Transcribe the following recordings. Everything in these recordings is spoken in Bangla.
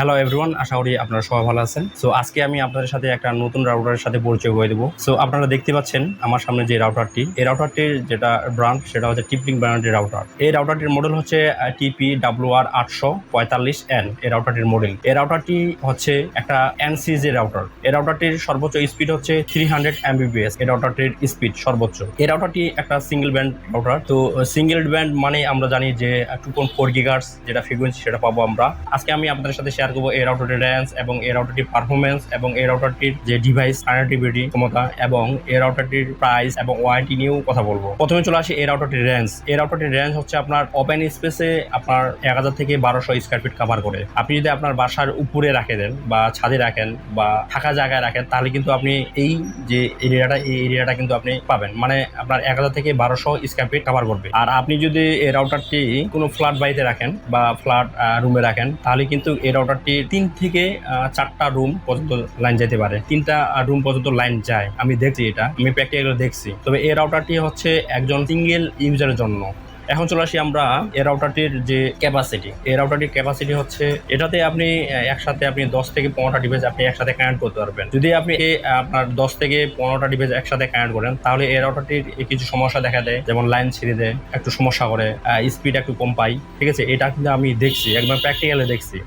হ্যালো এভরিওয়ান আশা করি আপনারা সবাই ভালো আছেন। সো আজকে আমি আপনাদের সাথে একটা নতুন রাউটারের সাথে পরিচয় করে দেবো। সো আপনারা দেখতে পাচ্ছেন আমার সামনে যে রাউটারটি এই রাউটারটির যেটা ব্র্যান্ড সেটা হচ্ছে টিপলিং ব্র্যান্ডের রাউটার এই রাউটারটির মডেল হচ্ছে টিপি ডাব্লিউ আর আটশো পঁয়তাল্লিশ এন এই রাউটারটির মডেল এই রাউটারটি হচ্ছে একটা এনসিজি রাউটার এই রাউটারটির সর্বোচ্চ স্পিড হচ্ছে থ্রি হান্ড্রেড এমবিবিএস এই রাউটারটির স্পিড সর্বোচ্চ। এই রাউটারটি একটা সিঙ্গেল ব্যান্ড রাউটার তো সিঙ্গেল ব্যান্ড মানে আমরা জানি যে টু পয়েন্ট ফোর গিগার্স যেটা ফ্রিকোয়েন্সি সেটা পাবো আমরা। আজকে আমি আপনাদের সাথে শেয়ার করব এই রাউটারটির র্যান্স এবং এই রাউটারটির পারফরমেন্স এবং এই রাউটারটির যে ডিভাইস কানেক্টিভিটি ক্ষমতা এবং এই রাউটারটির প্রাইস এবং ওয়ারেন্টি নিয়েও কথা বলব। প্রথমে চলে আসি এই রাউটারটির র্যান্স এই রাউটারটির র্যান্স হচ্ছে আপনার ওপেন স্পেসে আপনার এক হাজার থেকে বারোশো স্কোয়ার ফিট কাভার করে। আপনি যদি আপনার বাসার উপরে রাখে দেন বা ছাদে রাখেন বা থাকা জায়গায় রাখেন, তাহলে কিন্তু আপনি এই যে এরিয়াটা এই এরিয়াটা কিন্তু আপনি পাবেন। মানে আপনার এক হাজার থেকে বারোশো স্কোয়ার ফিট কাভার করবে। আর আপনি যদি এই রাউটারটি কোনো ফ্ল্যাট বাড়িতে রাখেন বা ফ্ল্যাট রুমে রাখেন, তাহলে কিন্তু এই রাউটারটি তিন থেকে চারটা রুম পর্যন্ত লাইন যেতে পারে। তিনটা রুম পর্যন্ত লাইন যায়। আমি দেখছি এটা আমি প্র্যাকটিক্যালি দেখছি। তবে এই রাউটারটি হচ্ছে একজন সিঙ্গেল ইউজারের জন্য। এখন চলে আসি আমরা এই রাউটারটির যে ক্যাপাসিটি এই রাউটারটির ক্যাপাসিটি হচ্ছে এটাতে আপনি একসাথে আপনি দশ থেকে পনেরোটা ডিভাইস আপনি একসাথে কানেক্ট করতে পারবেন। যদি আপনি এ, আপনার দশ থেকে পনেরোটা ডিভাইস একসাথে কানেক্ট করেন তাহলে এই রাউটারটির কিছু সমস্যা দেখা দেয়। যেমন লাইন ছেড়ে দেয় একটু সমস্যা করে স্পিড একটু কম পাই। ঠিক আছে? এটা কিন্তু আমি দেখছি একদম প্র্যাকটিক্যালে দেখছি।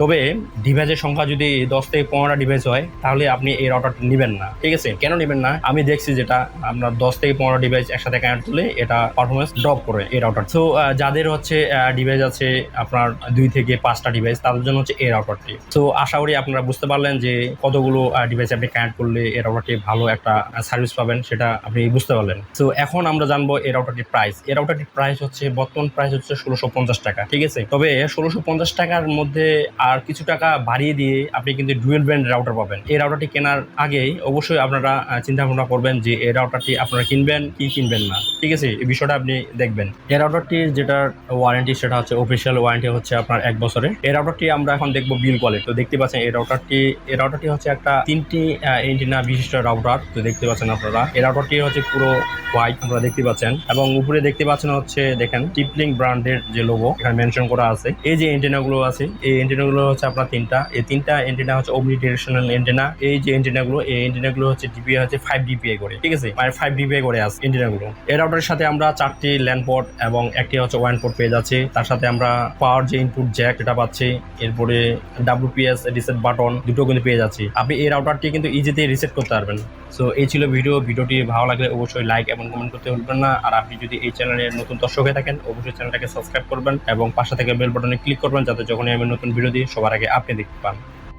তবে ডিভাইসের সংখ্যা যদি দশ থেকে পনেরোটা ডিভাইস হয়, তাহলে আপনি এই রাউটারটা নেবেন না। ঠিক আছে? কেন নেবেন না? আমি দেখছি যেটা আপনার দশ থেকে পনেরো ডিভাইস একসাথে কানেক্ট করলে এটা পারফরমেন্স ড্রপ করে এই রাউটার তো যাদের হচ্ছে ডিভাইস আছে আপনার দুই থেকে পাঁচটা ডিভাইস তাদের জন্য হচ্ছে এই রাউটারটি তো আশা করি আপনারা বুঝতে পারলেন যে কতগুলো ডিভাইস আপনি কানেক্ট করলে এই রাউটারটি ভালো একটা সার্ভিস পাবেন, সেটা আপনি বুঝতে পারলেন। তো এখন আমরা জানব এই রাউটারটির প্রাইস এই রাউটারটির প্রাইস হচ্ছে, বর্তমান প্রাইস হচ্ছে ষোলোশো পঞ্চাশ টাকা। ঠিক আছে? তবে ষোলোশো পঞ্চাশ টাকার মধ্যে আর কিছু টাকা বাড়িয়ে দিয়ে আপনি কিন্তু ডুয়েল ব্র্যান্ড রাউটার পাবেন। এই রাউটারটি কেনার আগেই অবশ্যই আপনারা চিন্তা ভাবনা করবেন যে এই রাউটারটি আপনারা কিনবেন কি কিনবেন না। ঠিক আছে? এই বিষয়টা আপনি দেখবেন। এই রাউটারটির যেটার ওয়ারেন্টি সেটা হচ্ছে অফিসিয়াল ওয়ারেন্টি হচ্ছে আপনার এক বছরের এই রাউটারটি আমরা এখন দেখব বিল কোয়ালিটি তো দেখতে পাচ্ছেন, এই রাউটারটি এই রাউটারটি হচ্ছে একটা তিনটি এন্টিনা বিশিষ্ট রাউটার তো দেখতে পাচ্ছেন আপনারা, এই রাউটারটি হচ্ছে পুরো হোয়াইট আপনারা দেখতে পাচ্ছেন। এবং উপরে দেখতে পাচ্ছেন হচ্ছে, দেখেন টিপলিং ব্র্যান্ডের যে লোগো এখানে মেনশন করা আছে। এই যে এন্টেনা গুলো আছে, এই এন্টেনা গুলো হচ্ছে আপনার তিনটা। এই তিনটা এন্টেনা হচ্ছে অমনি ডিরেকশনাল এন্টেনা এই যে এন্টেনা গুলো, এই এন্টেনা গুলো হচ্ছে ডিপিআই হচ্ছে ফাইভ ডিপিআই করে, ঠিক আছে? মানে ফাইভ ডিপিআই করে আছে এন্টেনা গুলো। এই রাউটারের সাথে আমরা চারটি ল্যান্ড পোর্ট এবং একটি হচ্ছে ওয়ান পোর্ট পেয়ে যাচ্ছে। তার সাথে আমরা পাওয়ার যে ইনপুট জ্যাক এটা পাচ্ছি। এরপরে ডাব্লিউপিএস রিসেট বাটন দুটো কিন্তু পেয়ে যাচ্ছি। আপনি এই রাউটারটি কিন্তু ইজিতে রিসেট করতে পারবেন। সো এই ছিল ভিডিও ভিডিওটি ভালো লাগলে অবশ্যই লাইক এবং কমেন্ট করতে ভুলবেন না। আর আপনি যদি এই চ্যানেলের নতুন দর্শক হয়ে থাকেন, অবশ্যই চ্যানেলটাকে সাবস্ক্রাইব করবেন এবং পাশে থেকে বেল বাটনে ক্লিক করবেন, যাতে যখনই আমি নতুন ভিডিও দিই সবার আগে আপনি দেখতে পান।